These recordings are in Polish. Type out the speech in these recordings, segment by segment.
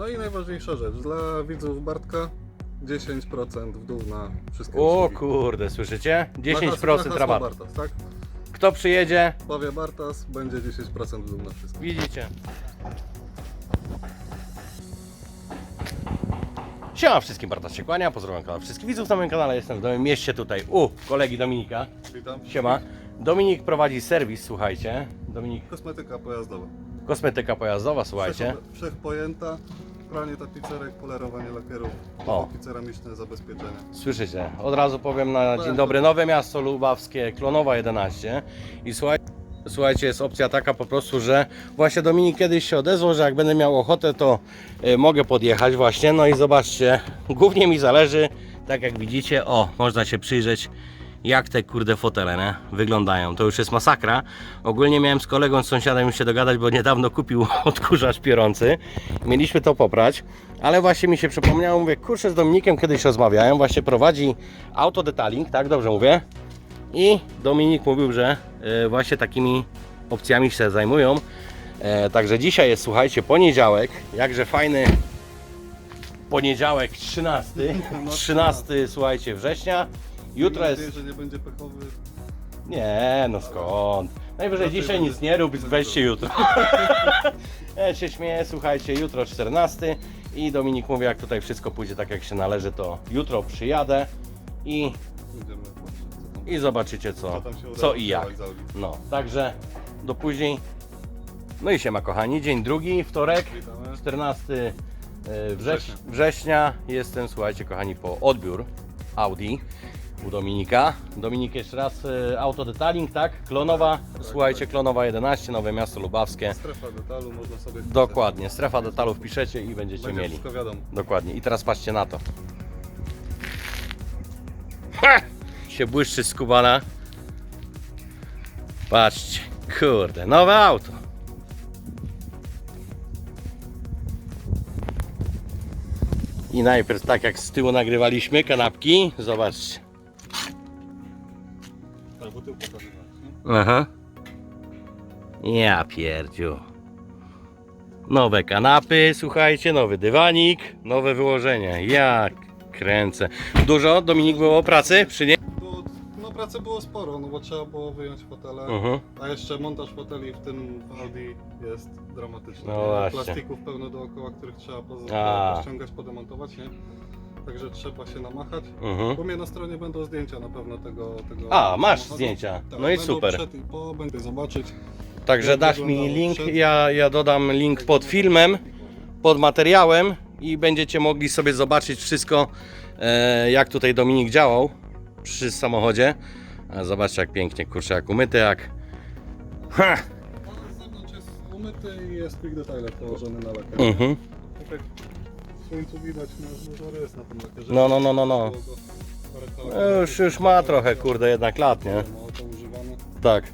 No i najważniejsza rzecz, dla widzów Bartka 10% w dół na wszystkie O usługi. kurde, słyszycie? Na 10% hasło- na hasło rabatu. Bartas, tak? Kto przyjedzie, Powie Bartas, będzie 10% w dół na wszystko. widzicie. Siema wszystkim, Bartosz się kłania, pozdrawiam kanał wszystkich widzów na moim kanale, jestem w nowym mieście tutaj u kolegi Dominika. Witam. Siema. Dominik prowadzi serwis, słuchajcie. Dominik, Kosmetyka pojazdowa. kosmetyka pojazdowa, słuchajcie. Wszech- Wszechpojęta, pranie tapicerek, polerowanie lakierów, O. bloki ceramiczne, zabezpieczenia. Słyszycie, od razu powiem na dzień dobry, Nowe Miasto Lubawskie, Klonowa 11 i słuchaj, słuchajcie, jest opcja taka po prostu, że właśnie Dominik kiedyś się odezwał, że jak będę miał ochotę, to y, mogę podjechać właśnie, no i zobaczcie, głównie mi zależy, tak jak widzicie, o, można się przyjrzeć, jak te kurde fotele nie? wyglądają. To już jest masakra. Ogólnie miałem z kolegą, z sąsiadem już się dogadać, bo niedawno kupił odkurzacz pierący. Mieliśmy to poprać, ale właśnie mi się przypomniało, mówię, kurczę, z Dominikiem kiedyś rozmawiałem, właśnie prowadzi autodetaling, tak dobrze mówię? I Dominik mówił, że e, właśnie takimi opcjami się zajmują. E, także dzisiaj jest, słuchajcie, poniedziałek, jakże fajny poniedziałek 13, 13 słuchajcie września. Jutro Mam jest że nie będzie pechowy. nie, no skąd? Najwyżej Raczej dzisiaj będzie- nic nie rób, będzie weźcie jutro. Ja się śmieję, słuchajcie, jutro 14 i Dominik mówi, jak tutaj wszystko pójdzie tak jak się należy, to jutro przyjadę i, Będziemy patrzeć, co tam, i zobaczycie co, co tam się udało co i jak. zdziałać. No, także do później. No i siema kochani, dzień drugi, wtorek, Witamy. 14 e, wrześ, Września. września. Jestem, słuchajcie kochani, po odbiór Audi u Dominika. Dominik jeszcze raz e, autodetaling, tak? Klonowa, słuchajcie, Klonowa 11, Nowe Miasto Lubawskie. Strefa detalu, można sobie wpisać. Dokładnie, strefa detalów piszecie i będziecie Będzie mieli. wszystko wiadomo. Dokładnie. I teraz patrzcie na to. Ha! Się błyszczy skubana. Patrzcie, kurde, nowe auto. I najpierw tak jak z tyłu nagrywaliśmy kanapki, zobaczcie. Aha. Ja pierdziu. Nowe kanapy, słuchajcie, nowy dywanik, nowe wyłożenie. Ja kręcę. Dużo, Dominik, było pracy przy niej? Było, no pracy było sporo, no bo trzeba było wyjąć fotele. Mhm. A jeszcze montaż foteli w tym w Audi jest dramatyczny. No nie? właśnie. Plastików pełno dookoła, których trzeba poz- A. pościągać, podemontować, nie? Także trzeba się namachać. Mhm. U mnie na stronie będą zdjęcia na pewno tego. tego A, masz samochodu. zdjęcia. Tak, No i będą super. Przed i po, będę zobaczyć. Także Jak dasz mi wyglądało link, przed- ja, ja dodam link pod filmem, pod materiałem i będziecie mogli sobie zobaczyć wszystko, e, jak tutaj Dominik działał przy samochodzie. A zobaczcie jak pięknie, kurczę, jak umyty, jak... Ha! Ale z zewnątrz jest umyty i jest quick detailer położony na lakier. Mhm. Tak jak w słońcu widać, no dużo rys na tym lakierze. No, no, no, no, no. No już, już ma trochę, kurde, jednak lat, nie? To używane. Tak.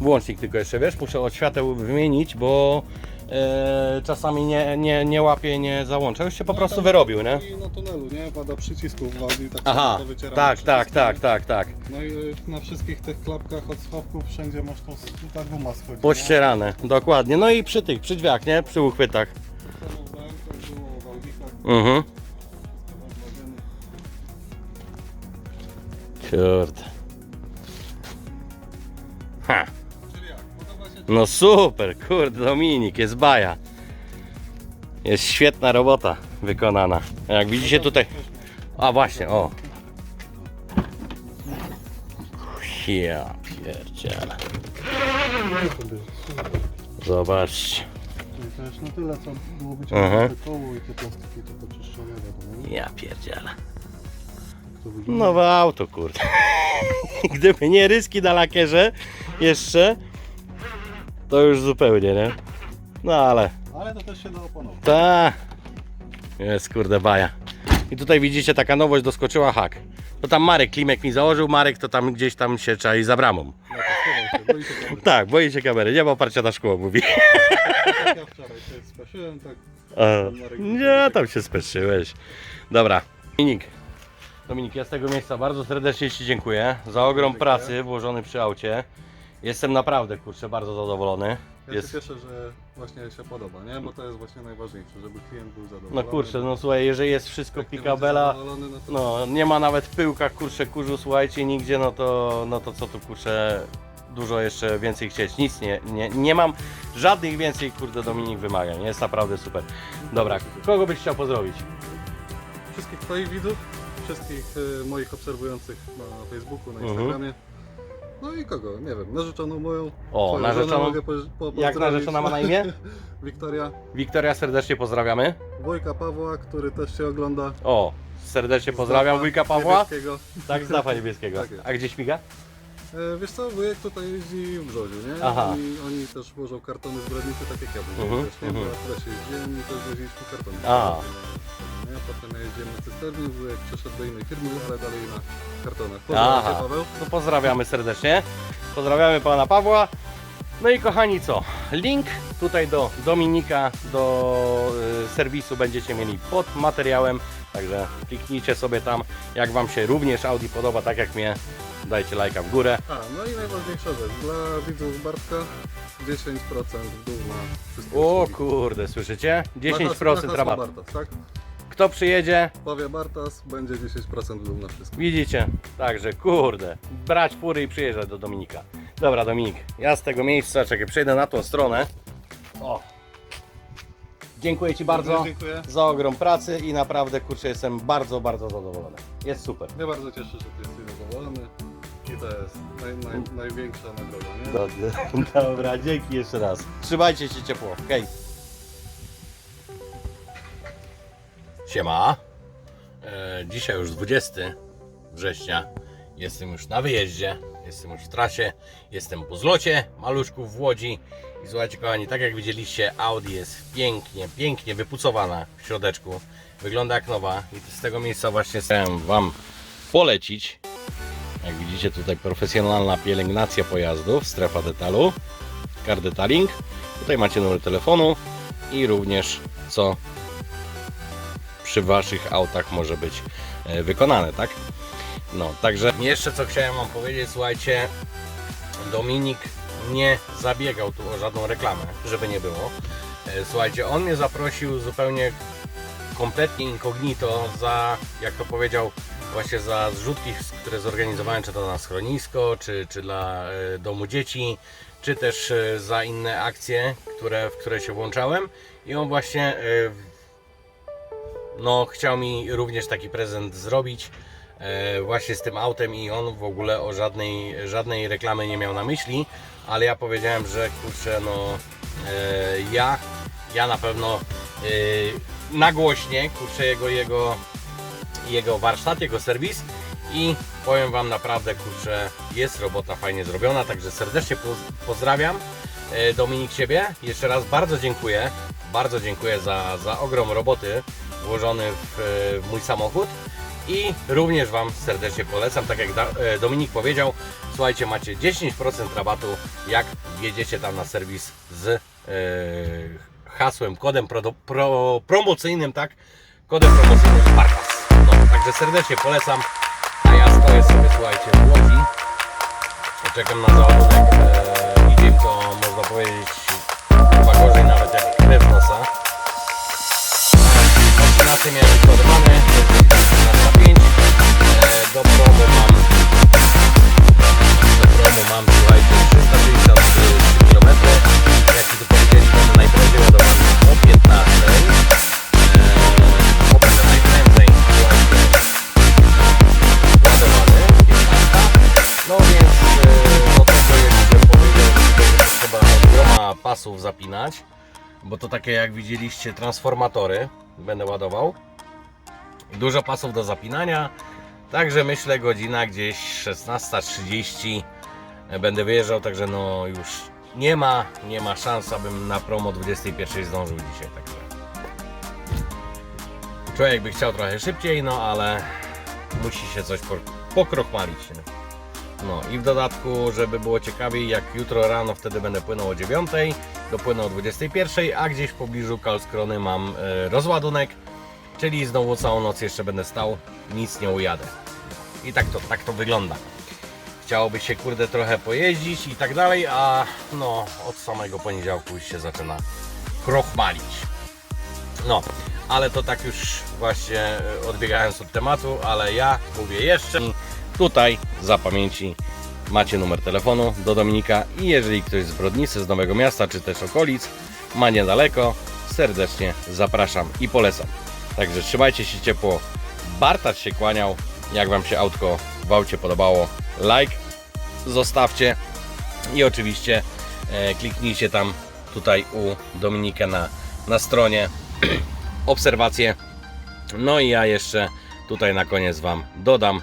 Włącznik tylko jeszcze, wiesz, muszę od świateł wymienić, bo e, czasami nie, nie, nie łapie, nie załącza. Już się po No, prostu wyrobił, nie? I na tunelu, nie? Wada przycisków w Audi, tak Aha, to wycieramy tak, tak, tak, tak, tak. No i y, na wszystkich tych klapkach od schowków wszędzie masz tą ta guma schodzi. Pościerane, dokładnie. No i przy tych, przy drzwiach, nie? Przy uchwytach. Mhm. Kurde. Ha. No super, kurde, Dominik, jest baja. Jest świetna robota wykonana. Jak widzicie tutaj... A właśnie, o. Ja pierdziele. Zobaczcie. Już na tyle, co było być Aha. te koło i te plastiki to poczyszczone, wiadomo. nie? Ja to wygląda. Nowe auto, kurde. Gdyby nie ryski na lakierze jeszcze, to już zupełnie, nie? No ale Ale to też się da oponować. ta jest kurde baja. I tutaj widzicie taka nowość doskoczyła hak. To tam Marek Klimek mi założył, Marek to tam gdzieś tam się czai za bramą. Ja to schowam się, kamery. Tak, boi się kamery, nie ma oparcia na szkło, mówi. Ja wczoraj się spaszyłem, tak A, nie, tam się speszyłeś. Dobra, Dominik. Dominik, ja z tego miejsca bardzo serdecznie Ci dziękuję za ogrom Dziękuję. pracy włożony przy aucie. Jestem naprawdę, kurczę, bardzo zadowolony. Ja Jest. się cieszę, że właśnie się podoba, nie? Bo to jest właśnie najważniejsze, żeby klient był zadowolony. No kurczę, no słuchaj, jeżeli jest wszystko Jak nie będzie pikabela, zadowolony, no to no nie ma nawet pyłka, kurczę, kurzu, słuchajcie, nigdzie, no to, no to co tu kurczę, dużo jeszcze więcej chcieć, nic nie, nie, nie mam żadnych więcej, kurde, Dominik wymagań, jest naprawdę super. Dobra, kogo byś chciał pozdrowić? wszystkich Twoich widzów, wszystkich y, moich obserwujących na Facebooku, na Mhm. Instagramie. No i kogo? Nie wiem, narzeczoną moją. O, Twoją żonę narzeczoną, mogę po, po, jak pozdrowić. narzeczona ma na imię? Wiktoria, Wiktoria, serdecznie pozdrawiamy. wujka Pawła, który też się ogląda. O, serdecznie pozdrawiam Zdafa wujka Pawła. Niebieskiego. Tak, z Niebieskiego. Tak jest. A gdzie śmiga? E, wiesz co, wujek tutaj jeździ w Brzoziu, nie? Aha. Oni, oni też wożą kartony zbrodnicze, tak jak ja woziłem Mhm, też, nie? mhm. Bo ja w lesie jeździłem i też woziliśmy kartony. A. Nie? Potem jeździłem na cysternie, wujek przeszedł do innej firmy, ale dalej na kartonach. Aha. Pozdrawiam cię, Paweł. No pozdrawiamy serdecznie. Pozdrawiamy pana Pawła. No i kochani co? Link tutaj do Dominika, do y, serwisu będziecie mieli pod materiałem. Także kliknijcie sobie tam, jak wam się również Audi podoba, tak jak mnie. Dajcie lajka w górę. A, no i najważniejsza rzecz, dla widzów Bartka 10% w dół na wszystkie O usługi. kurde, słyszycie? Na 10% hasło- na hasło rabatu. Bartas, tak? Kto przyjedzie, Powie Bartas, będzie 10% w dół na wszystko. widzicie. Także kurde, brać fury i przyjeżdżać do Dominika. Dobra Dominik, ja z tego miejsca, czekaj, przejdę na tą stronę. O. Dziękuję Ci bardzo Dziękuję. za ogrom pracy i naprawdę kurczę jestem bardzo, bardzo zadowolony. Jest super. Mnie bardzo cieszę, że zadowolony i to jest naj, naj, największa nagroda, nie? Dobrze. Dobra, dzięki jeszcze raz. Trzymajcie się ciepło. Hej. Siema. E, dzisiaj już 20 września. Jestem już na wyjeździe. Jestem już w trasie. Jestem po zlocie maluszków w Łodzi. I słuchajcie kochani, tak jak widzieliście, Audi jest pięknie, pięknie wypucowana w środeczku. Wygląda jak nowa i z tego miejsca właśnie chciałem Wam polecić jak widzicie tutaj profesjonalna pielęgnacja pojazdów, strefa detalu, car detailing. Tutaj macie numer telefonu i również co przy Waszych autach może być e, wykonane, tak? No, także jeszcze co chciałem Wam powiedzieć, słuchajcie, Dominik nie zabiegał tu o żadną reklamę, żeby nie było. E, Słuchajcie, on mnie zaprosił zupełnie kompletnie incognito za, jak to powiedział, właśnie za zrzutki, które zorganizowałem, czy to na schronisko, czy, czy dla e, domu dzieci, czy też e, za inne akcje, które, w które się włączałem. I on właśnie e, no, chciał mi również taki prezent zrobić właśnie z tym autem i on w ogóle o żadnej, żadnej reklamy nie miał na myśli, ale ja powiedziałem, że kurczę, no ja, ja na pewno nagłośnie, kurczę, jego, jego, jego warsztat, jego serwis. I powiem Wam naprawdę, kurczę, jest robota fajnie zrobiona, także serdecznie poz- pozdrawiam. E, Dominik Ciebie, jeszcze raz bardzo dziękuję, bardzo dziękuję za, za ogrom roboty włożony w, e, w mój samochód. I również Wam serdecznie polecam, tak jak e, Dominik powiedział, słuchajcie, macie 10% rabatu, jak wjedziecie tam na serwis z hasłem, kodem pro, pro, promocyjnym, tak? Kodem promocyjnym Sparkas. Także serdecznie polecam, a ja stoję sobie, słuchajcie, w Łodzi, czekam na załadunek, e, idzie to, można powiedzieć, chyba gorzej nawet jak krew nosa. Kombinacje miałem już ładowane, na 5. E, do mam bo to takie jak widzieliście transformatory będę ładował dużo pasów do zapinania także myślę godzina gdzieś 16.30 będę wyjeżdżał także no już nie ma nie ma szans abym na promo 21 zdążył dzisiaj także człowiek by chciał trochę szybciej no ale musi się coś po- pokrochmalić? No i w dodatku, żeby było ciekawiej, jak jutro rano wtedy będę płynął o 9, dopłynę o 21, a gdzieś w pobliżu Kalskrony mam e, rozładunek, czyli znowu całą noc jeszcze będę stał, nic nie ujadę. I tak to, tak to wygląda. chciałoby się kurde trochę pojeździć i tak dalej, a no od samego poniedziałku już się zaczyna krochmalić. No, ale to tak już właśnie e, odbiegając od tematu, ale ja mówię jeszcze tutaj za pamięci macie numer telefonu do Dominika i jeżeli ktoś z Brodnicy, z Nowego Miasta czy też okolic ma niedaleko, serdecznie zapraszam i polecam. Także trzymajcie się ciepło. Bartasz się kłaniał. Jak Wam się autko w aucie podobało, like zostawcie i oczywiście e, kliknijcie tam tutaj u Dominika na, na stronie obserwacje. No i ja jeszcze tutaj na koniec Wam dodam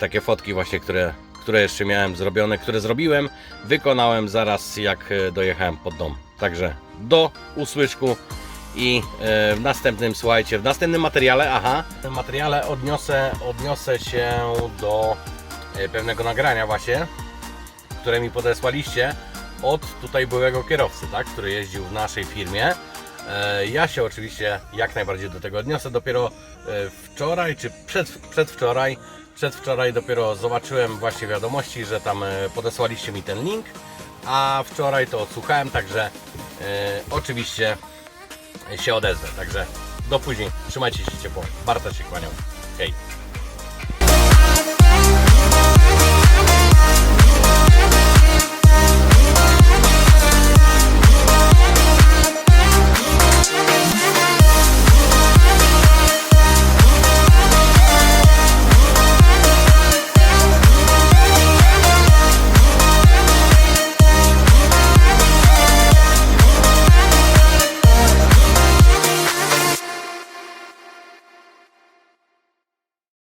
takie fotki właśnie, które, które jeszcze miałem zrobione, które zrobiłem, wykonałem zaraz jak e, dojechałem pod dom. Także do usłyszku i e, w następnym, słuchajcie, w następnym materiale, aha, w tym materiale odniosę, odniosę się do e, pewnego nagrania właśnie, które mi podesłaliście od tutaj byłego kierowcy, tak, który jeździł w naszej firmie. E, Ja się oczywiście jak najbardziej do tego odniosę. Dopiero e, wczoraj, czy przed, przedwczoraj, przedwczoraj dopiero zobaczyłem właśnie wiadomości, że tam e, podesłaliście mi ten link, a wczoraj to odsłuchałem, także oczywiście się odezwę. Także do później. Trzymajcie się ciepło. Barta się kłaniał. Hej.